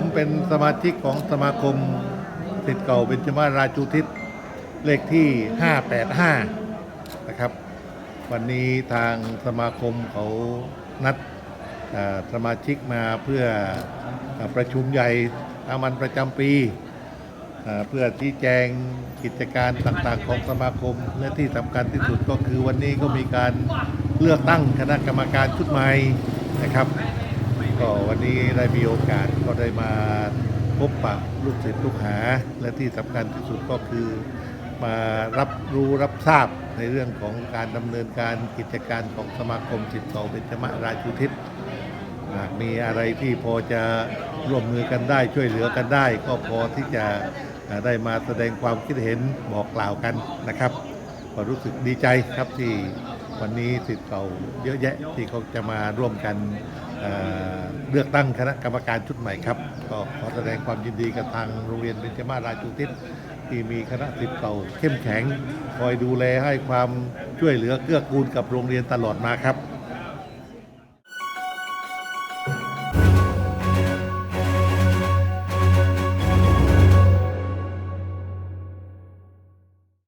มเป็นสมาชิกของสมาคมสิทธิ์เก่าเบญจมาราชูทิศเลขที่ 585 นะครับ วันนี้ทางสมาคมเขานัดสมาชิกมาเพื่อประชุมใหญ่อามันประจำปี เพื่อชี้แจงกิจการต่างๆของสมาคม และที่สำคัญที่สุดก็คือวันนี้ก็มีการเลือกตั้งคณะกรรมการชุดใหม่นะครับ ก็วันนี้ได้มีโอกาสก็ได้มาพบปะลูกศิษย์ลูกหา และที่สำคัญที่สุดก็คือมารับรู้รับทราบในเรื่องของการดำเนินการกิจการของสมาคมศิษย์เก่าเบญจมราชูทิศหากมีอะไรที่พอจะร่วมมือกันได้ช่วยเหลือกันได้ ก็พอที่จะได้มาแสดงความคิดเห็นบอกกล่าวกันนะครับก็รู้สึกดีใจครับที่ วันนี้สิทธิ์เก่าเยอะแยะที่เขาจะมาร่วมกันเเลือกตั้งคณะกรรมการชุดใหม่ครับ ก็ขอแสดงความยินดีกับทางโรงเรียนเบญจมาราชูทิศที่มีคณะสิทธิ์เก่าเข้มแข็ง คอยดูแลให้ความช่วยเหลือเกื้อกูลกับโรงเรียนตลอดมาครับ